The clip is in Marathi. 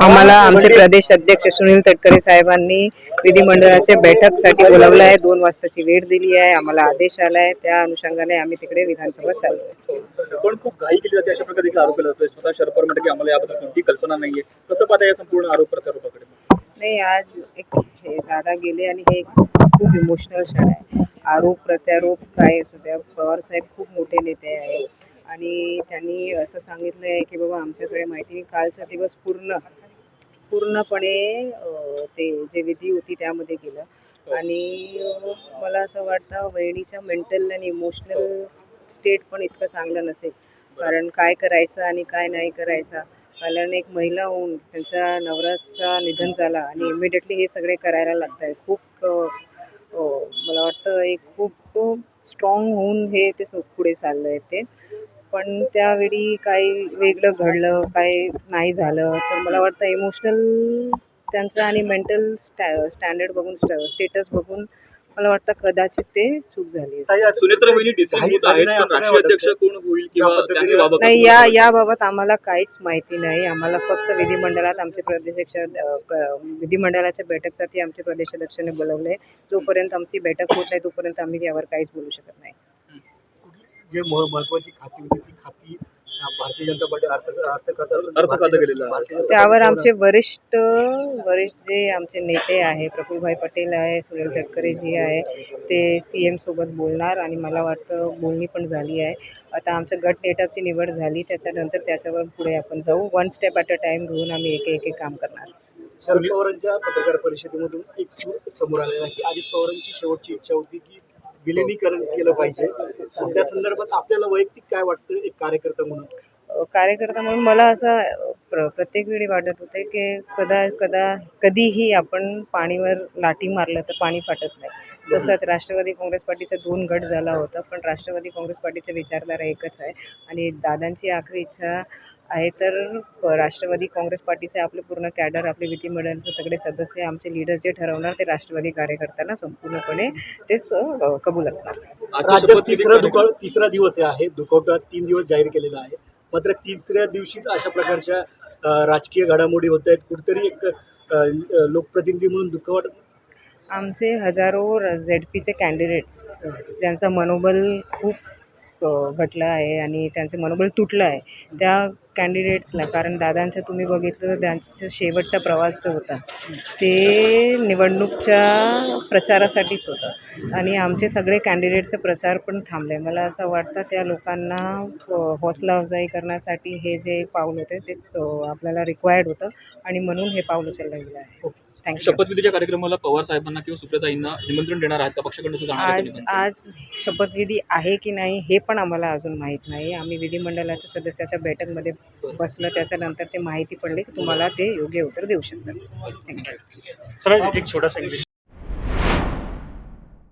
आम्हाला आमचे प्रदेश अध्यक्ष सुनील तटकरे साहेबांनी विधिमंडळाच्या बैठकसाठी बोलावलं आहे दोन वाजताची वेळ दिली आहे. आम्हाला आदेश आलाय. त्या अनुषंगाने आम्ही तिकडे विधानसभा चाललोय पण खूप घाई केली जाते अशा प्रकारे देखील आरोप केला जातोय स्वतः शरद पवार म्हणतात की आम्हाला याबद्दल कोणती कल्पना नाहीये. कसं पाहता या संपूर्ण आरोप प्रत्यारोपाकडे? नाही आज एक हे दादा गेले आणि हे खूप इमोशनल क्षण आहे. आरोप प्रत्यारोप काय असू द्या. पवार साहेब खूप मोठे नेते आहेत. आणि त्यांनी असं सांगितलं आहे की बाबा आमच्याकडे माहिती कालचा दिवस पूर्ण पूर्णपणे अं, ते जे विधी होती त्यामध्ये गेलं. आणि अं, मला असं वाटतं वहिनीच्या मेंटल आणि इमोशनल स्टेट पण इतकं चांगलं नसेल. कारण काय करायचं आणि काय नाही करायचं. कारण एक महिला होऊन त्यांच्या नवऱ्याचा निधन झाला आणि इमिडिएटली हे सगळे करायला लागत आहे खूप अ, अ, मला वाटतं एक खूप स्ट्रॉंग होऊन हे ते स- पुढे चाललं आहे ते. पण त्यावेळी काही वेगळं घडलं काही नाही झालं. तर मला वाटतं इमोशनल त्यांचं आणि मेंटल स्टॅ स्टँडर्ड बघून स्टेटस बघून मला वाटतं कदाचित ते चूक झाली नाही या याबाबत आम्हाला काहीच माहिती नाही. आम्हाला फक्त विधिमंडळात आमचे प्रदेशाध्यक्ष विधिमंडळाच्या बैठकसाठी आमचे प्रदेशाध्यक्षाने बोलवले जोपर्यंत आमची बैठक होत नाही तोपर्यंत आम्ही यावर काहीच बोलू शकत नाही. जे मह- महत्वाची खाती होती ती खाती भारतीय जनता पार्टी अर्थ त्यावर आमचे वरिष्ठ वरिष्ठ जे आमचे नेते आहे प्रफुल्लभाई पटेल आहे सुनील जी आहे ते सी एम सोबत बोलणार आणि मला वाटतं बोलणी पण झाली आहे. आता आमच्या गट नेटाची निवड झाली त्याच्यानंतर त्याच्यावर पुढे आपण जाऊ. One step at a time घेऊन आम्ही एक एक एक काम करणार. शरद पवारांच्या पत्रकार परिषदेमधून एक सूर समोर आलेला आहे की अजित पवारांची शेवटची इच्छा होती की विलिनीकरण केलं पाहिजे. त्या संदर्भात आपल्याला वैयक्तिक काय वाटतं एक कार्यकर्ता म्हणून? कार्यकर्ता म्हणून मला असं प्र प्रत्येक वेळी वाटत होते की कदा कदा कधीही आपण पाणीवर लाठी मारलं तर पाणी फाटत नाही. तसंच राष्ट्रवादी काँग्रेस पार्टीचा दोन गट झाला होता पण राष्ट्रवादी काँग्रेस पार्टीची विचारधारा एकच आहे. आणि दादांची आखरी इच्छा आहे तर राष्ट्रवादी काँग्रेस पार्टीचे आपले पूर्ण कॅडर आपले विधिमंडळाचे सगळे सदस्य आमचे लीडर जे ठरवणार ते राष्ट्रवादी कार्यकर्त्यांना संपूर्णपणे ते कबूल असणार. तिसरा दुकाळ तिसरा दिवस आहे. दुखवटा तीन दिवस जाहीर केलेला आहे. मात्र तिसऱ्या दिवशीच अशा प्रकारच्या राजकीय घडामोडी होत आहेत. कुठेतरी एक लोकप्रतिनिधी म्हणून दुःख वाटत आमचे हजारो झेड पीचे कॅन्डिडेट्स त्यांचं मनोबल खूप घटलं आहे आणि त्यांचं मनोबल तुटलं आहे. त्या कॅन्डिडेट्सला कारण दादांचं तुम्ही बघितलं तर त्यांचा शेवटचा प्रवास जो होता ते निवडणूकच्या प्रचारासाठीच होतं. आणि आमचे सगळे कॅन्डिडेट्सचे प्रचार पण थांबले. मला असं वाटतं त्या लोकांना हौसला अफजाई करण्यासाठी हे जे पाऊल होते ते आपल्याला रिक्वायर्ड होतं. आणि म्हणून हे पाऊल उचललं गेलं आहे. थँक्यू शपथविधीच्या कार्यक्रमाला पवार साहेबांना किंवा सुप्रियाताईंना निमंत्रण देणार आहेत का? पक्षाकडून आज? आज शपथविधी आहे की नाही हे पण आम्हाला अजून माहीत नाही. आम्ही विधिमंडळाच्या सदस्याच्या बैठकमध्ये बसलं त्याच्यानंतर ते माहिती पडले की तुम्हाला ते योग्य उत्तर देऊ शकतात. थँक्यू सर एक छोटासा इंग्लिश